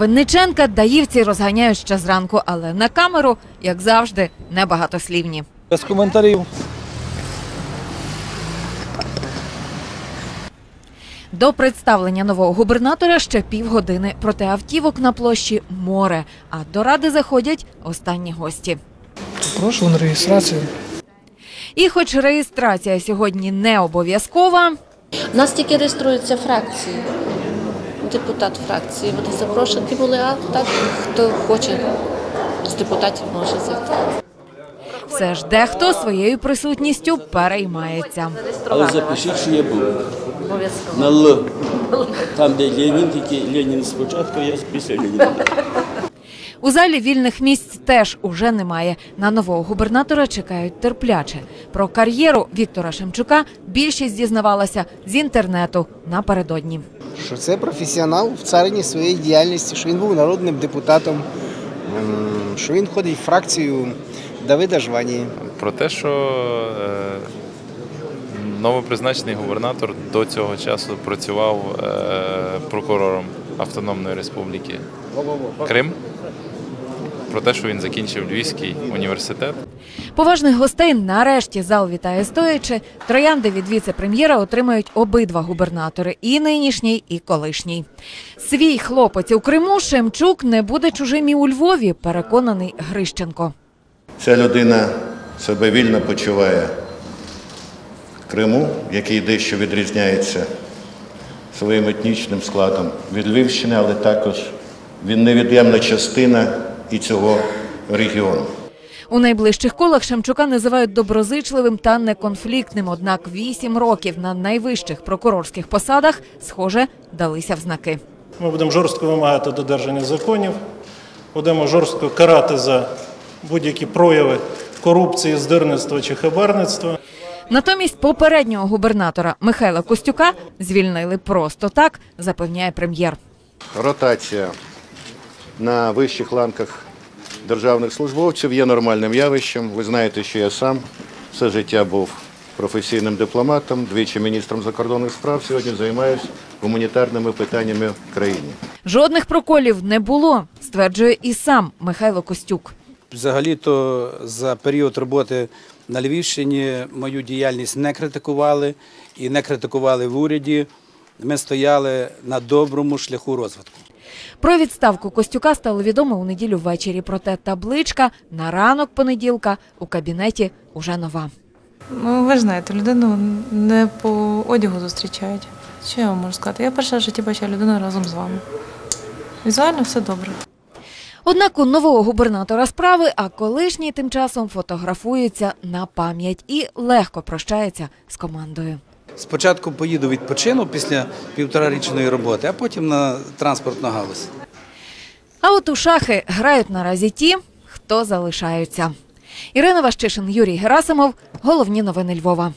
Винниченка даївці розганяють ще зранку, але на камеру, як завжди, небагатослівні. Без коментарів. До представлення нового губернатора ще півгодини. Проте автівок на площі море. А до ради заходять останні гості. Прошу на реєстрацію. І, хоч реєстрація сьогодні не обов'язкова, У нас тільки реєструються фракції. Депутат фракції. Вони запрошені були, а так хто хоче з депутатів може зайти. все ж дехто своєю присутністю переймається. Але запишіть, що я був. Обов'язково. На Л. Там, де Ленін, тільки Ленін спочатку, я після Леніна. У залі вільних місць теж уже немає. На нового губернатора чекають терпляче. Про кар'єру Віктора Шемчука більшість дізнавалася з інтернету напередодні. що це професіонал в царині своєї діяльності, що він був народним депутатом, ем, що він входить в фракцію Давида Жванії. про те, що е, новопризначений губернатор до цього часу працював е, прокурором Автономної Республіки Крим. Про те, що він закінчив Львівський університет. Поважних гостей нарешті зал вітає стоячи. Троянди від віце-прем'єра отримають обидва губернатори і нинішній, і колишній. Свій хлопець у Криму Шемчук не буде чужим і у Львові, переконаний Грищенко. Ця людина себе вільно почуває в Криму, який дещо відрізняється своїм етнічним складом від Львівщини, але також він невід'ємна частина і цього регіону. У найближчих колах Шемчука називають доброзичливим та неконфліктним. Однак вісім років на найвищих прокурорських посадах, схоже, далися в знаки. Ми будемо жорстко вимагати додержання законів, будемо жорстко карати за будь-які прояви корупції, здирництва чи хабарництва. Натомість попереднього губернатора Михайла Костюка звільнили просто так, запевняє прем'єр. Ротація на вищих ланках державних службовців є нормальним явищем. Ви знаєте, що я сам все життя був професійним дипломатом, двічі міністром закордонних справ. Сьогодні займаюся гуманітарними питаннями в країні. Жодних проколів не було, стверджує і сам Михайло Костюк. Взагалі-то за період роботи на Львівщині мою діяльність не критикували і не критикували в уряді. Ми стояли на доброму шляху розвитку. Про відставку Костюка стало відомо у неділю ввечері. Проте табличка на ранок понеділка у кабінеті уже нова. Ну, ви ж знаєте, людину не по одягу зустрічають. Що я вам можу сказати? Я перша в житті бачила людину разом з вами. Візуально все добре. Однак у нового губернатора справи, а колишній тим часом фотографується на пам'ять і легко прощається з командою. Спочатку поїду відпочину після півторарічної роботи, а потім на транспортну галузь. А от у шахи грають наразі ті, хто залишаються. Ірина Ващишин, Юрій Герасимов. Головні новини Львова.